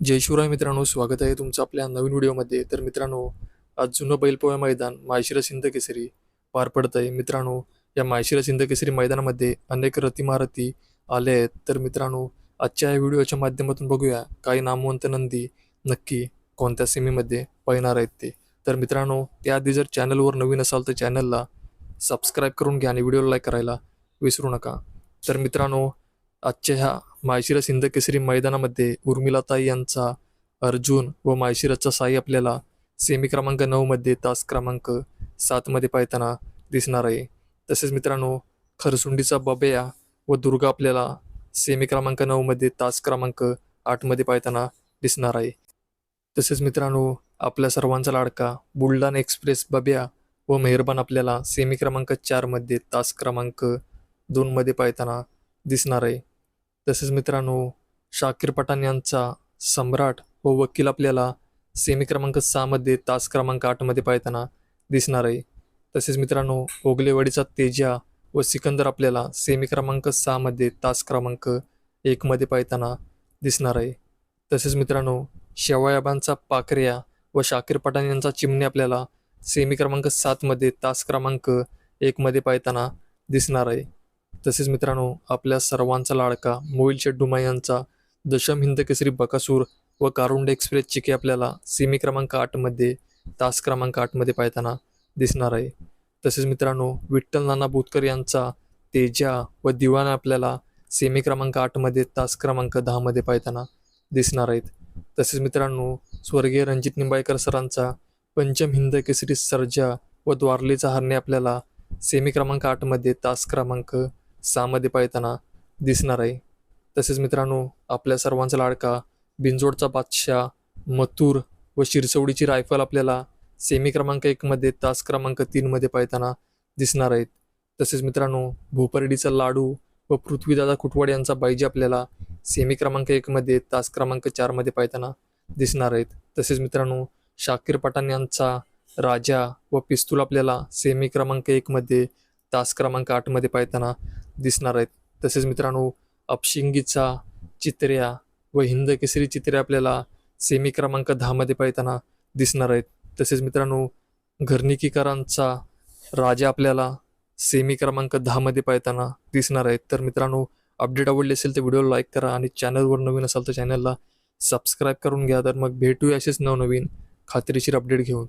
जय शिवराय मित्रांनो स्वागत आहे तुमचं आपल्या नवीन व्हिडिओमध्ये. तर मित्रांनो आज जुनं बैलपोळा मैदान माळशिरा सिंध केसरी पार पडत आहे मित्रांनो या माळशिरा सिंध केसरी मैदानामध्ये अनेक रतिमारती आले आहेत. तर मित्रांनो आजच्या या व्हिडिओच्या माध्यमातून बघूया काही नामवंत नंदी नक्की कोणत्या सेमीमध्ये पळणार आहेत ते. तर मित्रांनो त्याआधी जर चॅनलवर नवीन असाल तर चॅनलला सबस्क्राईब करून घ्या आणि व्हिडिओला लाईक करायला विसरू नका. तर मित्रांनो आजच्या ह्या माळशिरस हिंद केसरी मैदानामध्ये उर्मिलाताई यांचा अर्जुन व माळशिरसचा साई आपल्याला सेमी क्रमांक नऊमध्ये तास क्रमांक सातमध्ये पाहताना दिसणार आहे. तसेच मित्रांनो खरसुंडीचा बबया व दुर्गा आपल्याला सेमी क्रमांक नऊमध्ये तास क्रमांक आठमध्ये पाहताना दिसणार आहे. तसेच मित्रांनो आपल्या सर्वांचा लाडका बुलढाणा एक्सप्रेस बब्या व मेहरबान आपल्याला सेमी क्रमांक चारमध्ये तास क्रमांक दोनमध्ये पाहताना दिसणार आहे. तसेच मित्रांनो शाकीर पठाण यांचा सम्राट व वकील आपल्याला सेमी क्रमांक सहामध्ये तास क्रमांक आठमध्ये पाहताना दिसणार आहे. तसेच मित्रांनो ओगलेवाडीचा तेजा व सिकंदर आपल्याला सेमी क्रमांक सहामध्ये तास क्रमांक एकमध्ये पाहताना दिसणार आहे. तसेच मित्रांनो शेवायाबांचा पाकऱ्या व शाकीर पठाण यांचा चिमणी आपल्याला सेमी क्रमांक सातमध्ये तास क्रमांक एकमध्ये पाहताना दिसणार आहे. तसेच मित्रांनो आपल्या सर्वांचा लाडका मोईल शेड्डुमा यांचा दशम हिंद केसरी बकासूर व कारुंड एक्सप्रेस चिके आपल्याला सेमी क्रमांक आठमध्ये तास क्रमांक आठमध्ये पाहताना दिसणार आहे. तसेच मित्रांनो विठ्ठल नाना बोतकर यांचा तेजा व दिवाना आपल्याला सेमी क्रमांक आठमध्ये तास क्रमांक दहामध्ये पाहताना दिसणार आहेत. तसेच मित्रांनो स्वर्गीय रणजित निंबाळकर सरांचा पंचम हिंद केसरी सर्जा व द्वारलेचा हरणे आपल्याला सेमी क्रमांक आठमध्ये तास क्रमांक सहामध्ये पाहताना दिसणार आहे. तसेच मित्रांनो आपल्या सर्वांचा लाडका बिंजोडचा बादशाह मथुर व शिरसवडीची रायफल आपल्याला सेमी क्रमांक एकमध्ये तास क्रमांक तीनमध्ये पाहताना दिसणार आहेत. तसेच मित्रांनो भूपरडीचा लाडू व पृथ्वीदादा खुटवाड यांचा बायजी आपल्याला सेमी क्रमांक एकमध्ये तास क्रमांक चारमध्ये पाहताना दिसणार आहेत. तसेच मित्रांनो शाकीर पठाण यांचा राजा व पिस्तूल आपल्याला सेमी क्रमांक एकमध्ये तास क्रमांक आठमध्ये पाहताना दिसणार आहेत. तसेच मित्रांनो अपशिंगीचा चित्र्या व हिंद केसरी चित्र्या आपल्याला सेमी क्रमांक दहामध्ये पाहताना दिसणार आहेत. तसेच मित्रांनो घरनिकीकरांचा राजा आपल्याला सेमी क्रमांक दहामध्ये पाहताना दिसणार आहेत. तर मित्रांनो अपडेट आवडली असेल तर व्हिडिओला लाईक करा आणि चॅनलवर नवीन असाल तर चॅनलला सबस्क्राईब करून घ्या. तर मग भेटूया असेच नवनवीन खात्रीशीर अपडेट घेऊन.